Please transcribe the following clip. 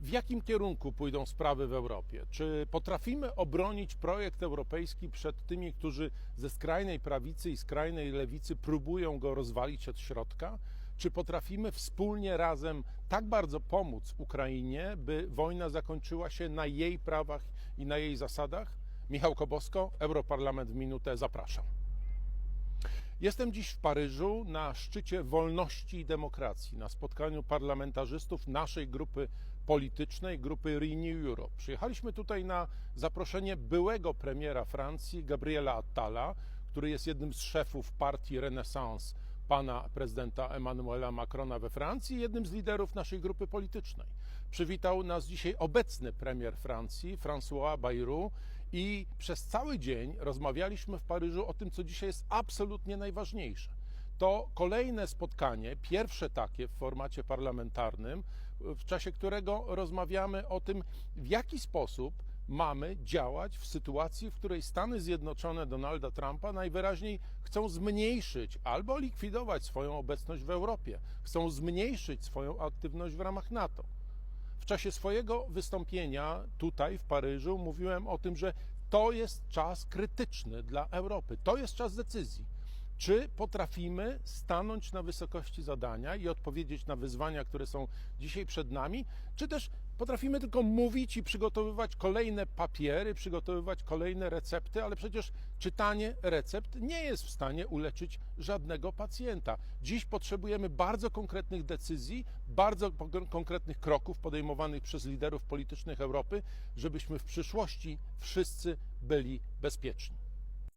w jakim kierunku pójdą sprawy w Europie? Czy potrafimy obronić projekt europejski przed tymi, którzy ze skrajnej prawicy i skrajnej lewicy próbują go rozwalić od środka? Czy potrafimy wspólnie razem tak bardzo pomóc Ukrainie, by wojna zakończyła się na jej prawach i na jej zasadach? Michał Kobosko, Europarlament w minutę, zapraszam. Jestem dziś w Paryżu na szczycie wolności i demokracji, na spotkaniu parlamentarzystów naszej grupy politycznej, grupy Renew Europe. Przyjechaliśmy tutaj na zaproszenie byłego premiera Francji, Gabriela Attala, który jest jednym z szefów partii Renaissance pana prezydenta Emmanuela Macrona we Francji, jednym z liderów naszej grupy politycznej. Przywitał nas dzisiaj obecny premier Francji, François Bayrou, i przez cały dzień rozmawialiśmy w Paryżu o tym, co dzisiaj jest absolutnie najważniejsze. To kolejne spotkanie, pierwsze takie w formacie parlamentarnym, w czasie którego rozmawiamy o tym, w jaki sposób mamy działać w sytuacji, w której Stany Zjednoczone Donalda Trumpa najwyraźniej chcą zmniejszyć albo likwidować swoją obecność w Europie, chcą zmniejszyć swoją aktywność w ramach NATO. W czasie swojego wystąpienia tutaj w Paryżu mówiłem o tym, że to jest czas krytyczny dla Europy, to jest czas decyzji. Czy potrafimy stanąć na wysokości zadania i odpowiedzieć na wyzwania, które są dzisiaj przed nami, czy też potrafimy tylko mówić i przygotowywać kolejne papiery, przygotowywać kolejne recepty, ale przecież czytanie recept nie jest w stanie uleczyć żadnego pacjenta. Dziś potrzebujemy bardzo konkretnych decyzji, bardzo konkretnych kroków podejmowanych przez liderów politycznych Europy, żebyśmy w przyszłości wszyscy byli bezpieczni.